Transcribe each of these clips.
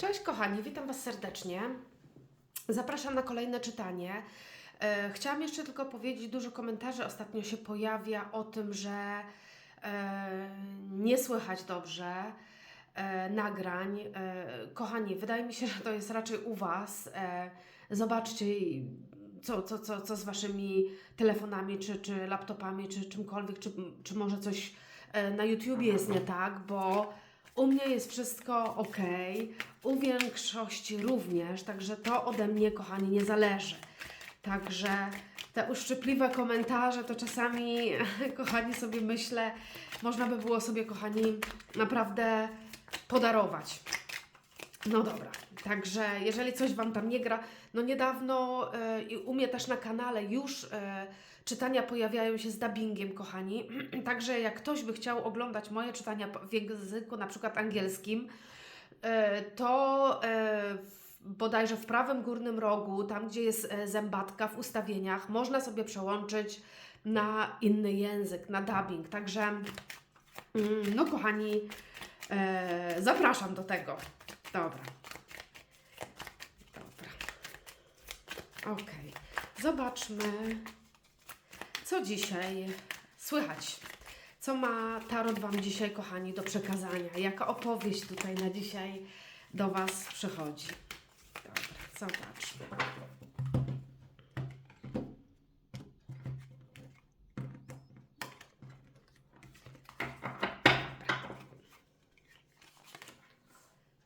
Cześć kochani, witam Was serdecznie. Zapraszam na kolejne czytanie. E, Chciałam jeszcze tylko powiedzieć, dużo komentarzy ostatnio się pojawia o tym, że e, nie słychać dobrze e, nagrań. Kochani, wydaje mi się, że to jest raczej u Was. Zobaczcie, co, co, co, co z Waszymi telefonami, czy, czy laptopami, czy czymkolwiek, czy, czy może coś na YouTubie jest nie tak, bo u mnie jest wszystko ok, u większości również, także to ode mnie, kochani, nie zależy. Także te uszczypliwe komentarze to czasami, kochani, sobie myślę, można by było sobie, kochani, naprawdę podarować. No dobra, także jeżeli coś Wam tam nie gra, no niedawno e, i u mnie też na kanale już e, czytania pojawiają się z dubbingiem, kochani. Także jak ktoś by chciał oglądać moje czytania w języku na przykład angielskim, e, to bodajże w prawym górnym rogu, tam gdzie jest zębatka w ustawieniach, można sobie przełączyć na inny język, na dubbing. Także mm, no kochani, zapraszam do tego. Dobra. Okej. Zobaczmy, co dzisiaj słychać. Co ma Tarot Wam dzisiaj, kochani, do przekazania? Jaka opowieść tutaj na dzisiaj do Was przychodzi? Dobra, zobaczmy.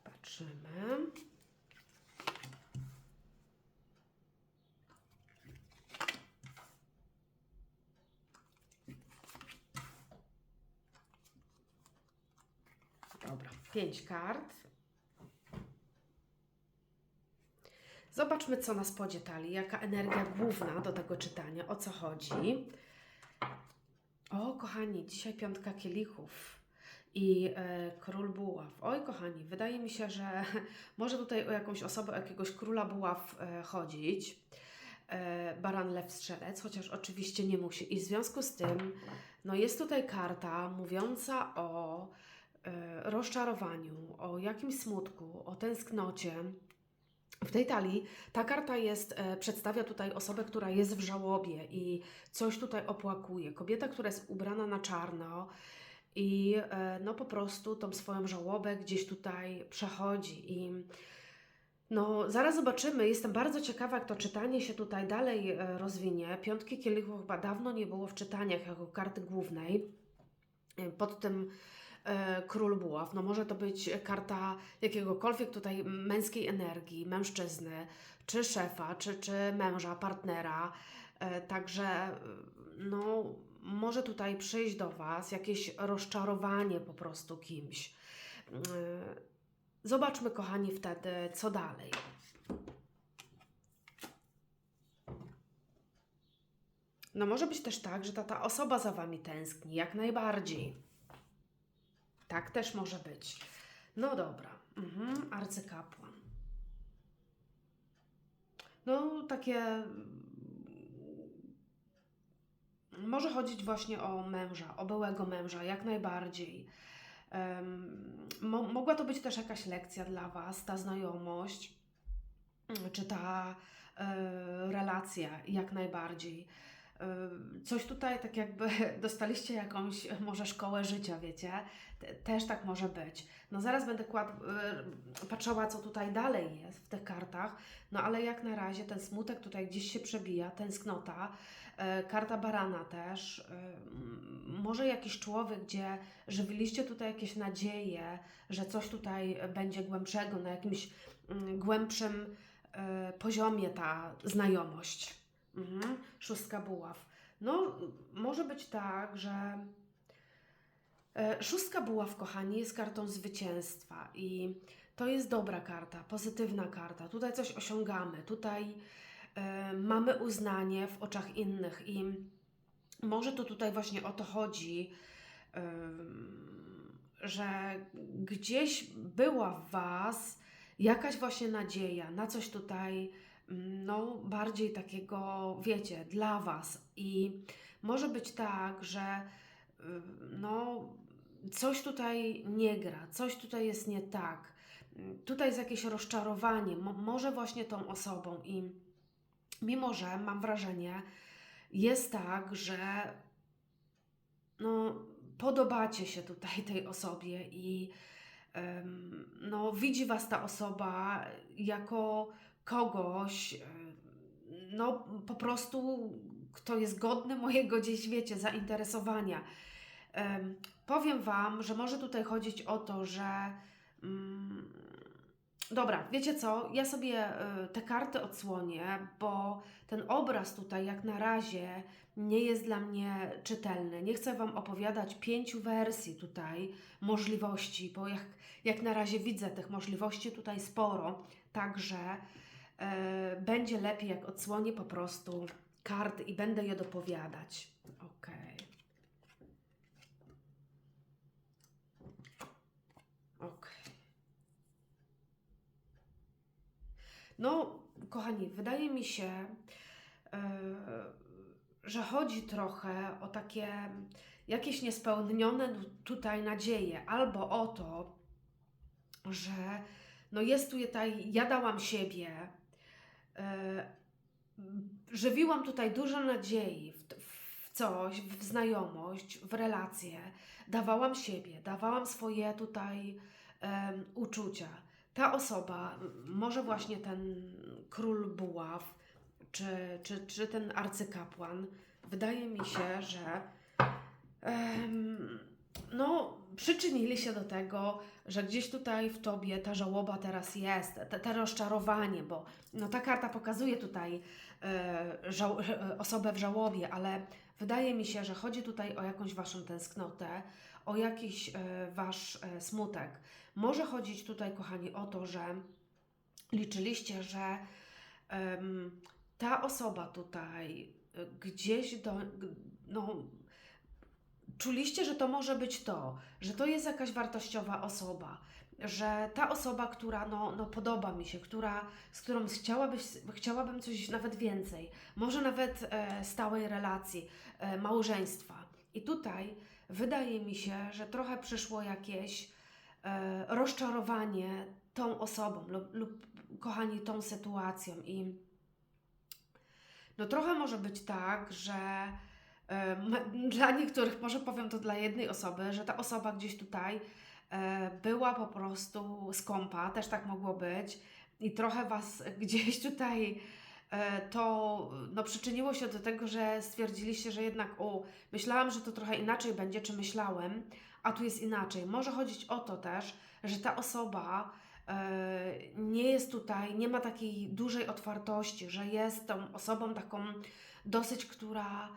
Patrzymy. Dobra, pięć kart. Zobaczmy, co nas podzie talii, jaka energia główna do tego czytania, o co chodzi. O, kochani, dzisiaj piątka kielichów i e, król buław. Oj, kochani, wydaje mi się, że może tutaj o jakąś osobę, o jakiegoś króla buław e, chodzić. E, baran, lew, strzelec, chociaż oczywiście nie musi. I w związku z tym, no jest tutaj karta mówiąca o rozczarowaniu, o jakimś smutku, o tęsknocie. W tej talii ta karta jest, e, przedstawia tutaj osobę, która jest w żałobie i coś tutaj opłakuje. Kobieta, która jest ubrana na czarno i e, no po prostu tą swoją żałobę gdzieś tutaj przechodzi i no, zaraz zobaczymy. Jestem bardzo ciekawa, jak to czytanie się tutaj dalej e, rozwinie. Piątki kielichów chyba dawno nie było w czytaniach jako karty głównej. E, Pod tym e, król buław. No może to być karta jakiegokolwiek tutaj męskiej energii, mężczyzny, czy szefa, czy, czy męża, partnera. E, Także e, no, może tutaj przyjść do Was jakieś rozczarowanie po prostu kimś. E, Zobaczmy, kochani, wtedy, co dalej. No może być też tak, że ta, ta osoba za Wami tęskni, jak najbardziej. Tak też może być. No dobra. Mhm, arcykapłan. No takie... mm, Może chodzić właśnie o męża, o byłego męża, jak najbardziej. Em, mo mogła to być też jakaś lekcja dla Was, ta znajomość, czy ta e, relacja, jak najbardziej. Coś tutaj, tak jakby dostaliście jakąś może szkołę życia, wiecie? Te- Też tak może być. No zaraz będę kład, e, patrzyła, co tutaj dalej jest w tych kartach, no ale jak na razie ten smutek tutaj gdzieś się przebija, tęsknota. E, Karta barana też. M, Może jakiś człowiek, gdzie żywiliście tutaj jakieś nadzieje, że coś tutaj będzie głębszego, na jakimś głębszym e, poziomie ta znajomość. Mhm. Szóstka buław. No, może być tak, że e, szóstka buław, kochani, jest kartą zwycięstwa i to jest dobra karta, pozytywna karta. Tutaj coś osiągamy, tutaj e, mamy uznanie w oczach innych i może to tutaj właśnie o to chodzi, że gdzieś była w Was jakaś właśnie nadzieja na coś tutaj, no, bardziej takiego, wiecie, dla Was. I może być tak, że ym, no, coś tutaj nie gra, coś tutaj jest nie tak. tutaj jest jakieś rozczarowanie, mo- może właśnie tą osobą i mimo, że mam wrażenie, jest tak, że no, podobacie się tutaj tej osobie i no, widzi Was ta osoba jako kogoś, em, no po prostu, kto jest godny mojego gdzieś, wiecie, zainteresowania. Em, powiem Wam, że może tutaj chodzić o to, że mm, dobra, wiecie co, ja sobie y, te karty odsłonię, bo ten obraz tutaj jak na razie nie jest dla mnie czytelny. Nie chcę Wam opowiadać pięciu wersji tutaj możliwości, bo jak, jak na razie widzę tych możliwości tutaj sporo, także e, będzie lepiej jak odsłonię po prostu karty i będę je dopowiadać. Okej. Okej. No, kochani, wydaje mi się, e, że chodzi trochę o takie jakieś niespełnione tu- tutaj nadzieje, albo o to, że no jest tu tutaj, ja dałam siebie, żywiłam tutaj dużo nadziei w, w coś, w znajomość, w relacje, dawałam siebie, dawałam swoje tutaj uczucia. Ta osoba, może właśnie ten król buław, czy, czy, czy ten arcykapłan, wydaje mi się, że no, przyczynili się do tego, że gdzieś tutaj w tobie ta żałoba teraz jest, te rozczarowanie, bo no, ta karta pokazuje tutaj e, żał, e, osobę w żałobie, ale wydaje mi się, że chodzi tutaj o jakąś waszą tęsknotę, o jakiś e, wasz e, smutek. Może chodzić tutaj, kochani, o to, że liczyliście, że em, ta osoba tutaj e, gdzieś do, no, czuliście, że to może być to, że to jest jakaś wartościowa osoba, że ta osoba, która no, no podoba mi się, która, z którą chciałabyś, chciałabym coś nawet więcej, może nawet e, stałej relacji, e, małżeństwa. I tutaj wydaje mi się, że trochę przyszło jakieś e, rozczarowanie tą osobą lub, lub kochani tą sytuacją i no trochę może być tak, że dla niektórych, może powiem to dla jednej osoby, że ta osoba gdzieś tutaj e, była po prostu skąpa, też tak mogło być i trochę Was gdzieś tutaj e, to no, przyczyniło się do tego, że stwierdziliście, że jednak o, myślałam, że to trochę inaczej będzie, czy myślałem, a tu jest inaczej. Może chodzić o to też, że ta osoba e, nie jest tutaj, nie ma takiej dużej otwartości, że jest tą osobą taką dosyć, która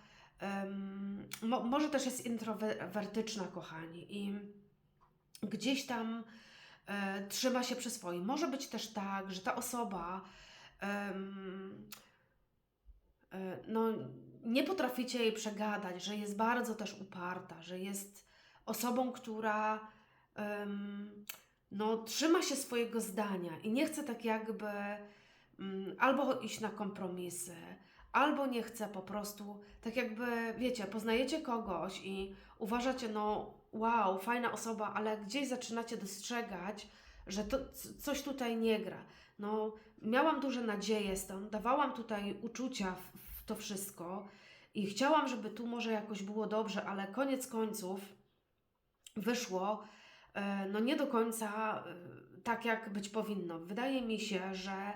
mo, może też jest introwertyczna, kochani, i gdzieś tam e, trzyma się przy swoim. Może być też tak, że ta osoba e, no, nie potraficie jej przegadać, że jest bardzo też uparta, że jest osobą, która no, trzyma się swojego zdania i nie chce tak jakby mm, albo iść na kompromisy, albo nie chce po prostu, tak jakby, wiecie, poznajecie kogoś i uważacie, no wow, fajna osoba, ale gdzieś zaczynacie dostrzegać, że to coś tutaj nie gra. No, miałam duże nadzieje stąd, dawałam tutaj uczucia w, w to wszystko i chciałam, żeby tu może jakoś było dobrze, ale koniec końców wyszło e, no nie do końca e, tak, jak być powinno. Wydaje mi się, że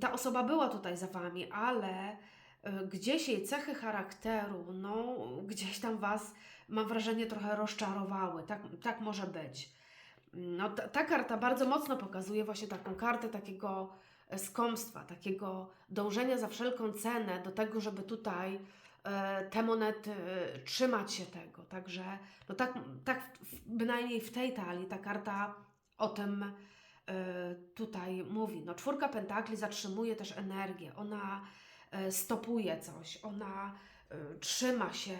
ta osoba była tutaj za Wami, ale e, gdzieś jej cechy charakteru, no gdzieś tam Was, mam wrażenie, trochę rozczarowały. Tak, tak może być. No, ta, ta karta bardzo mocno pokazuje właśnie taką kartę takiego skąpstwa, takiego dążenia za wszelką cenę do tego, żeby tutaj e, te monety e, trzymać się tego. Także no tak, tak bynajmniej w tej talii ta karta o tym tutaj mówi. No, czwórka pentakli zatrzymuje też energię, ona e, stopuje coś, ona e, trzyma się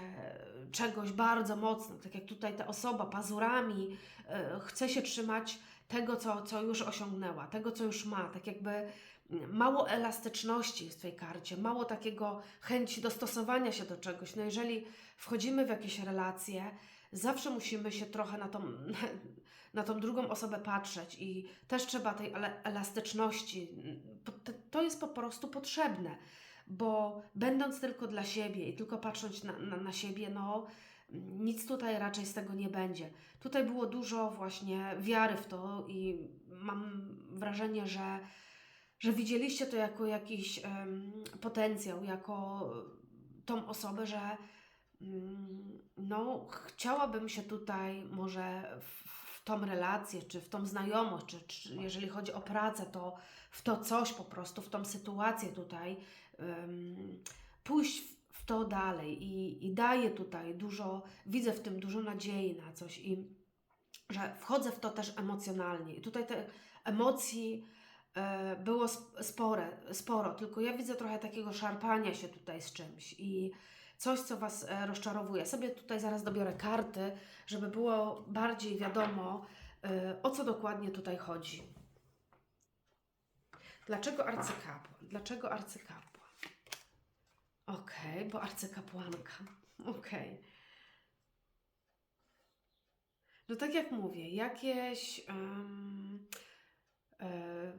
czegoś bardzo mocno, tak jak tutaj ta osoba pazurami e, chce się trzymać tego, co, co już osiągnęła, tego, co już ma, tak jakby mm, mało elastyczności jest w tej karcie, mało takiego chęci dostosowania się do czegoś. No jeżeli wchodzimy w jakieś relacje, zawsze musimy się trochę na tą, na tą drugą osobę patrzeć i też trzeba tej elastyczności. To- jest po prostu potrzebne, bo będąc tylko dla siebie i tylko patrząc na, na, na siebie, no nic tutaj raczej z tego nie będzie. Tutaj było dużo właśnie wiary w to i mam wrażenie, że, że widzieliście to jako jakiś em, potencjał, jako tą osobę, że mm, no, chciałabym się tutaj może w tą relację, czy w tą znajomość, czy, czy jeżeli chodzi o pracę, to w to coś po prostu, w tą sytuację tutaj em, pójść w, to dalej i, i daję tutaj dużo, widzę w tym dużo nadziei na coś i że wchodzę w to też emocjonalnie. I tutaj te emocji e, było sp- spore, sporo, tylko ja widzę trochę takiego szarpania się tutaj z czymś i coś, co Was e, rozczarowuje. Sobie tutaj zaraz dobiorę karty, żeby było bardziej wiadomo, e, o co dokładnie tutaj chodzi. Dlaczego arcykapłan? Dlaczego arcykapłan? Okej, bo arcykapłanka. Okej. No tak jak mówię, jakieś em, e,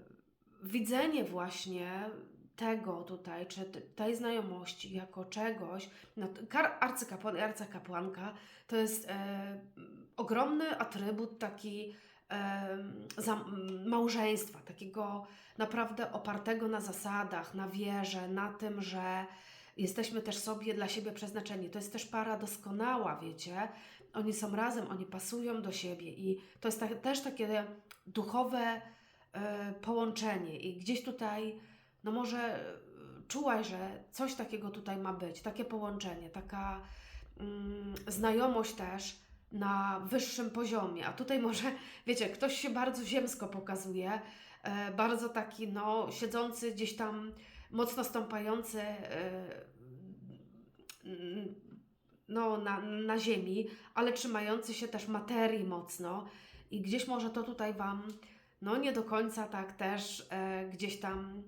widzenie właśnie tego tutaj, czy tej znajomości jako czegoś, no, arcykapłan i arcykapłanka to jest e, ogromny atrybut taki e, za, małżeństwa, takiego naprawdę opartego na zasadach, na wierze, na tym, że jesteśmy też sobie dla siebie przeznaczeni. To jest też para doskonała, wiecie. Oni są razem, oni pasują do siebie i to jest tak, też takie duchowe e, połączenie i gdzieś tutaj, no może e, czułaś, że coś takiego tutaj ma być, takie połączenie, taka mm, znajomość też na wyższym poziomie, a tutaj może, wiecie, ktoś się bardzo ziemsko pokazuje, e, bardzo taki, no, siedzący gdzieś tam, mocno stąpający e, no, na, na ziemi, ale trzymający się też materii mocno. I gdzieś może to tutaj Wam no nie do końca tak też e, gdzieś tam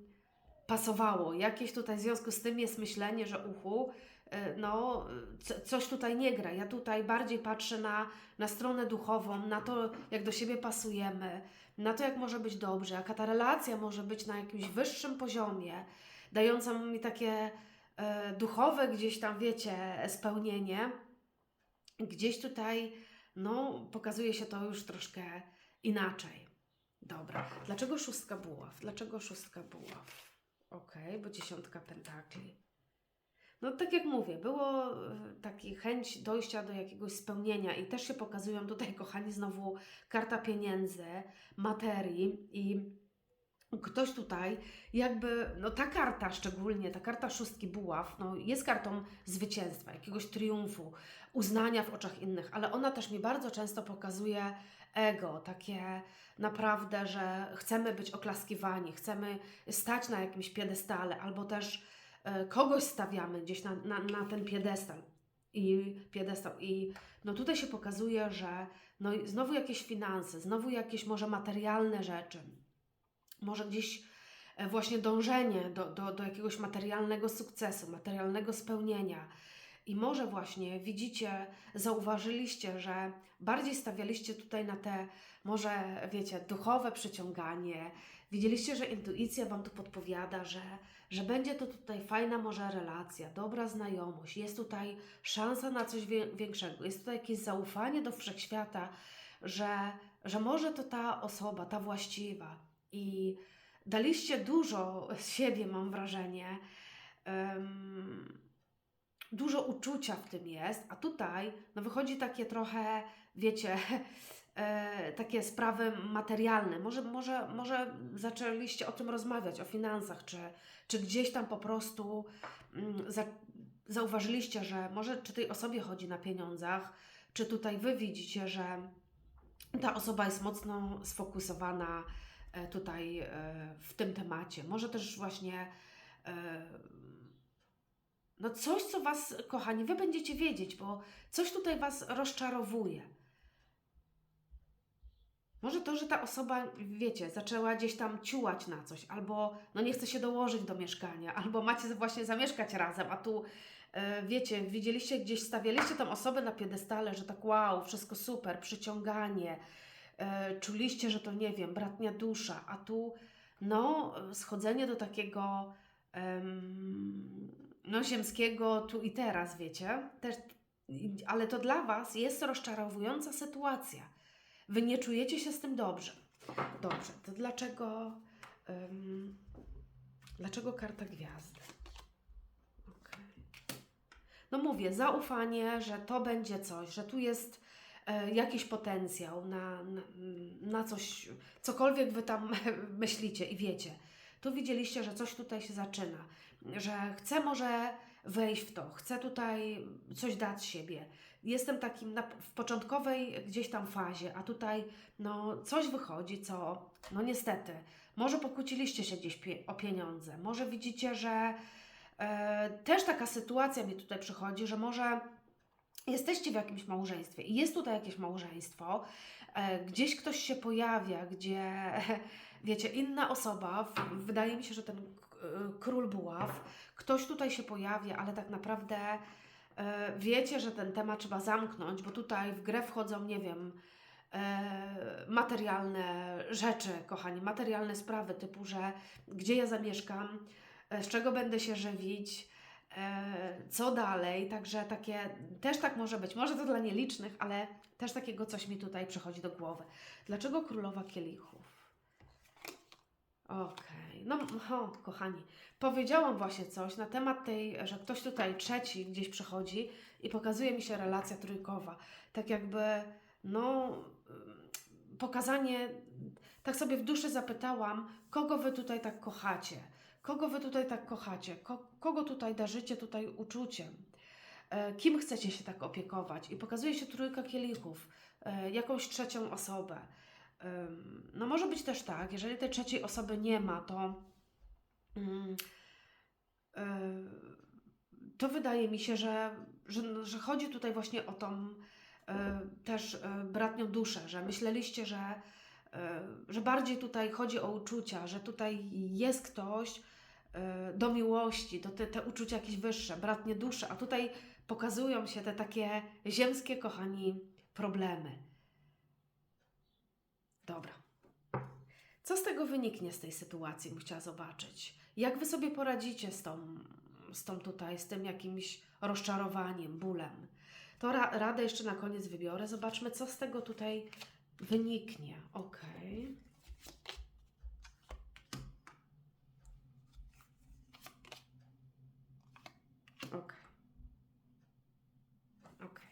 pasowało. Jakieś tutaj w związku z tym jest myślenie, że uchu, e, no co, coś tutaj nie gra. Ja tutaj bardziej patrzę na, na stronę duchową, na to jak do siebie pasujemy, na to jak może być dobrze, jaka ta relacja może być na jakimś wyższym poziomie, dająca mi takie e, duchowe gdzieś tam, wiecie, spełnienie. Gdzieś tutaj, no, pokazuje się to już troszkę inaczej. Dobra. Dlaczego szóstka buław? Dlaczego szóstka buław? Okej, bo dziesiątka pentakli. No tak jak mówię, było e, taki chęć dojścia do jakiegoś spełnienia i też się pokazują tutaj, kochani, znowu karta pieniędzy, materii i ktoś tutaj jakby, no ta karta szczególnie, ta karta szóstki buław, no jest kartą zwycięstwa, jakiegoś triumfu, uznania w oczach innych, ale ona też mi bardzo często pokazuje ego, takie naprawdę, że chcemy być oklaskiwani, chcemy stać na jakimś piedestale, albo też e, kogoś stawiamy gdzieś na, na, na ten piedestal i piedestał i no tutaj się pokazuje, że no znowu jakieś finanse, znowu jakieś może materialne rzeczy, może gdzieś e, właśnie dążenie do, do, do jakiegoś materialnego sukcesu, materialnego spełnienia. I może właśnie widzicie, zauważyliście, że bardziej stawialiście tutaj na te, może wiecie, duchowe przyciąganie. Widzieliście, że intuicja Wam tu podpowiada, że, że będzie to tutaj fajna może relacja, dobra znajomość. Jest tutaj szansa na coś większego. Jest tutaj jakieś zaufanie do wszechświata, że, że może to ta osoba, ta właściwa. I daliście dużo z siebie, mam wrażenie. Em, dużo uczucia w tym jest, a tutaj no wychodzi takie trochę, wiecie, e, takie sprawy materialne. Może, może, może zaczęliście o tym rozmawiać, o finansach, czy, czy gdzieś tam po prostu mm, za, zauważyliście, że może czy tej osobie chodzi na pieniądzach, czy tutaj wy widzicie, że ta osoba jest mocno sfokusowana e, tutaj e, w tym temacie. Może też właśnie e, no coś, co Was, kochani, Wy będziecie wiedzieć, bo coś tutaj Was rozczarowuje. Może to, że ta osoba, wiecie, zaczęła gdzieś tam ciułać na coś, albo no nie chce się dołożyć do mieszkania, albo macie właśnie zamieszkać razem, a tu e, wiecie, widzieliście gdzieś, stawialiście tą osobę na piedestale, że tak wow, wszystko super, przyciąganie, e, czuliście, że to nie wiem, bratnia dusza, a tu no schodzenie do takiego no ziemskiego tu i teraz, wiecie? Też, ale to dla Was jest rozczarowująca sytuacja. Wy nie czujecie się z tym dobrze. Dobrze, to dlaczego em, dlaczego karta gwiazdy? No mówię, zaufanie, że to będzie coś, że tu jest e, jakiś potencjał na, na, na coś, cokolwiek wy tam myślicie i wiecie. Tu widzieliście, że coś tutaj się zaczyna, że chcę może wejść w to, chcę tutaj coś dać siebie. Jestem takim na, w początkowej gdzieś tam fazie, a tutaj no coś wychodzi, co no niestety, może pokłóciliście się gdzieś pie, o pieniądze, może widzicie, że e, też taka sytuacja mi tutaj przychodzi, że może jesteście w jakimś małżeństwie i jest tutaj jakieś małżeństwo, e, gdzieś ktoś się pojawia, gdzie wiecie, inna osoba, w, wydaje mi się, że ten król buław, ktoś tutaj się pojawia, ale tak naprawdę e, wiecie, że ten temat trzeba zamknąć, bo tutaj w grę wchodzą, nie wiem, e, materialne rzeczy, kochani, materialne sprawy typu, że gdzie ja zamieszkam, z czego będę się żywić, co dalej, także takie, też tak może być, może to dla nielicznych, ale też takiego coś mi tutaj przychodzi do głowy. Dlaczego królowa kielichów? Okej, no o, kochani, powiedziałam właśnie coś na temat tej, że ktoś tutaj trzeci gdzieś przychodzi i pokazuje mi się relacja trójkowa. Tak jakby, no, pokazanie, tak sobie w duszy zapytałam, kogo wy tutaj tak kochacie? Kogo wy tutaj tak kochacie? Ko kogo tutaj darzycie tutaj uczuciem? E, kim chcecie się tak opiekować? I pokazuje się trójka kielichów, e, jakąś trzecią osobę. No może być też tak, jeżeli tej trzeciej osoby nie ma, to mm, y, to wydaje mi się, że, że, że chodzi tutaj właśnie o tą y, też y, bratnią duszę, że myśleliście, że, że bardziej tutaj chodzi o uczucia, że tutaj jest ktoś do miłości, do te, te uczucia jakieś wyższe, bratnie dusze, a tutaj pokazują się te takie ziemskie, kochani, problemy. Dobra. Co z tego wyniknie z tej sytuacji, bym chciała zobaczyć. Jak wy sobie poradzicie z tą, z tą tutaj, z tym jakimś rozczarowaniem, bólem? To ra radę jeszcze na koniec wybiorę. Zobaczmy, co z tego tutaj wyniknie. Okej. Okej. Okej.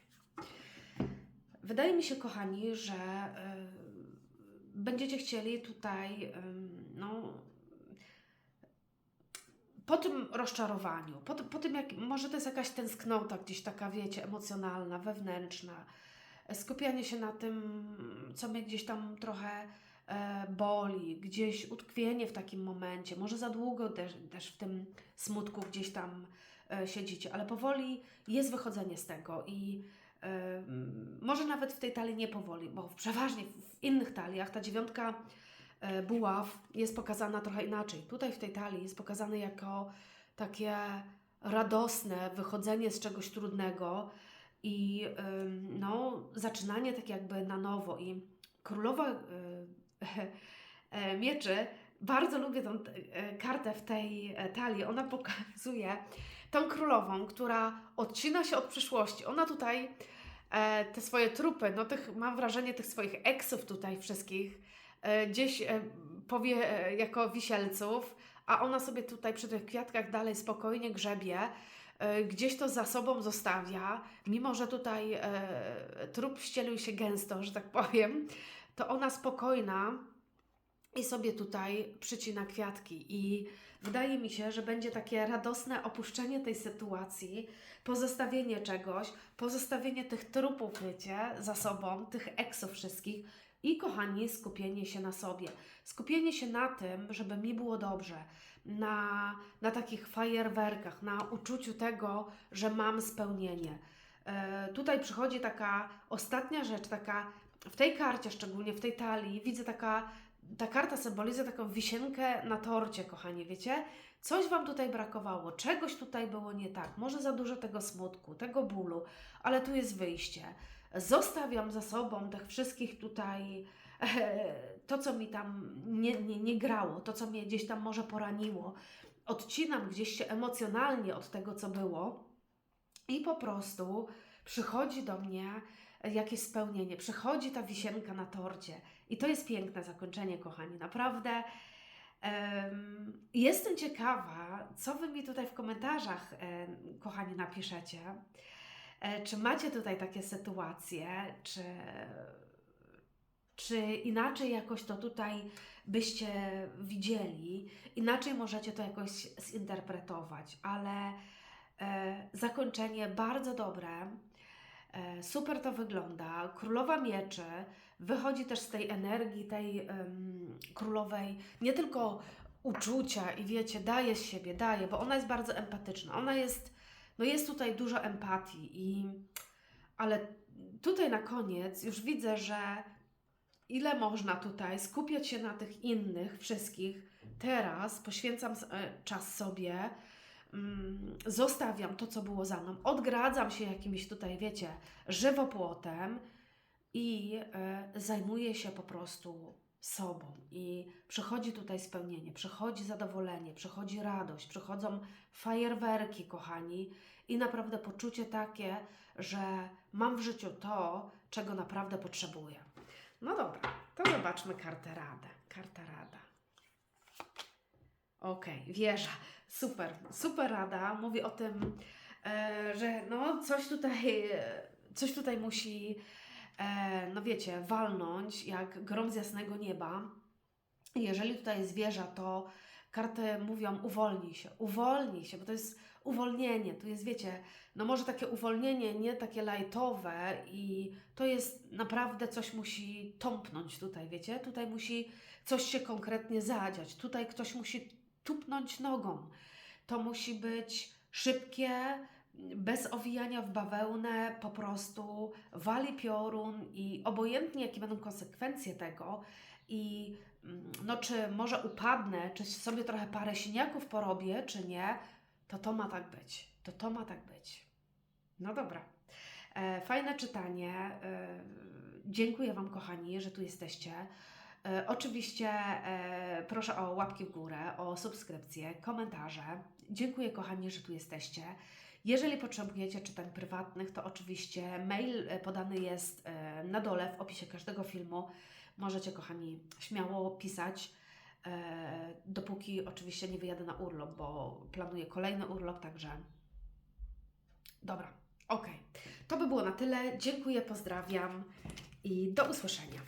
Wydaje mi się, kochani, że y, będziecie chcieli tutaj, no, po tym rozczarowaniu, po, po tym, jak może to jest jakaś tęsknota gdzieś taka, wiecie, emocjonalna, wewnętrzna, skupianie się na tym, co mnie gdzieś tam trochę e, boli, gdzieś utkwienie w takim momencie, może za długo też, też w tym smutku gdzieś tam e, siedzicie, ale powoli jest wychodzenie z tego i może nawet w tej talii nie powoli, bo przeważnie w innych taliach ta dziewiątka e, buław jest pokazana trochę inaczej. Tutaj w tej talii jest pokazane jako takie radosne wychodzenie z czegoś trudnego i no, zaczynanie tak jakby na nowo. I królowa y, e, mieczy, bardzo lubię tą e, kartę w tej e, talii. Ona pokazuje tą królową, która odcina się od przyszłości. Ona tutaj e, te swoje trupy, no tych, mam wrażenie, tych swoich eksów tutaj wszystkich e, gdzieś e, powie e, jako wisielców, a ona sobie tutaj przy tych kwiatkach dalej spokojnie grzebie, e, gdzieś to za sobą zostawia, mimo że tutaj e, trup ścielił się gęsto, że tak powiem, to ona spokojna i sobie tutaj przycina kwiatki i wydaje mi się, że będzie takie radosne opuszczenie tej sytuacji, pozostawienie czegoś, pozostawienie tych trupów, wiecie, za sobą, tych eksów wszystkich i kochani, skupienie się na sobie. Skupienie się na tym, żeby mi było dobrze, na, na takich fajerwerkach, na uczuciu tego, że mam spełnienie. E, tutaj przychodzi taka ostatnia rzecz, taka w tej karcie, szczególnie w tej talii, widzę taka, ta karta symbolizuje taką wisienkę na torcie, kochani, wiecie? Coś Wam tutaj brakowało, czegoś tutaj było nie tak, może za dużo tego smutku, tego bólu, ale tu jest wyjście. Zostawiam za sobą tych wszystkich tutaj to, co mi tam nie, nie, nie grało, to, co mnie gdzieś tam może poraniło. Odcinam gdzieś się emocjonalnie od tego, co było i po prostu przychodzi do mnie jakieś spełnienie, przychodzi ta wisienka na torcie. I to jest piękne zakończenie, kochani. Naprawdę em, jestem ciekawa, co Wy mi tutaj w komentarzach, kochani, napiszecie. E, Czy macie tutaj takie sytuacje, czy, czy inaczej jakoś to tutaj byście widzieli, inaczej możecie to jakoś zinterpretować, ale e, zakończenie bardzo dobre, super to wygląda. Królowa Mieczy wychodzi też z tej energii, tej em, królowej, nie tylko uczucia i wiecie, daje z siebie, daje, bo ona jest bardzo empatyczna. Ona jest, no jest tutaj dużo empatii i, ale tutaj na koniec już widzę, że ile można tutaj skupiać się na tych innych wszystkich. Teraz poświęcam e, czas sobie, zostawiam to, co było za mną, odgradzam się jakimś tutaj, wiecie, żywopłotem i e, zajmuję się po prostu sobą. I przychodzi tutaj spełnienie, przychodzi zadowolenie, przychodzi radość, przychodzą fajerwerki, kochani, i naprawdę poczucie takie, że mam w życiu to, czego naprawdę potrzebuję. No dobra, to zobaczmy kartę Radę. Karta Rada. Okej, wieża. Super, super rada. Mówi o tym, e, że no coś tutaj, coś tutaj musi, e, no wiecie, walnąć jak grom z jasnego nieba. Jeżeli tutaj jest wieża, to karty mówią uwolnij się, uwolnij się, bo to jest uwolnienie. Tu jest, wiecie, no może takie uwolnienie, nie takie lajtowe i to jest naprawdę coś musi tąpnąć tutaj, wiecie? Tutaj musi coś się konkretnie zadziać. Tutaj ktoś musi tupnąć nogą. To musi być szybkie, bez owijania w bawełnę, po prostu wali piorun i obojętnie jakie będą konsekwencje tego i mm, no czy może upadnę, czy sobie trochę parę siniaków porobię, czy nie, to to ma tak być. To to ma tak być. No dobra. E, fajne czytanie. E, dziękuję Wam, kochani, że tu jesteście. E, oczywiście e, proszę o łapki w górę, o subskrypcję, komentarze. Dziękuję, kochani, że tu jesteście. Jeżeli potrzebujecie czytań prywatnych, to oczywiście mail e, podany jest na dole w opisie każdego filmu. Możecie, kochani, śmiało pisać, dopóki oczywiście nie wyjadę na urlop, bo planuję kolejny urlop, także dobra, okej. To by było na tyle. Dziękuję, pozdrawiam i do usłyszenia.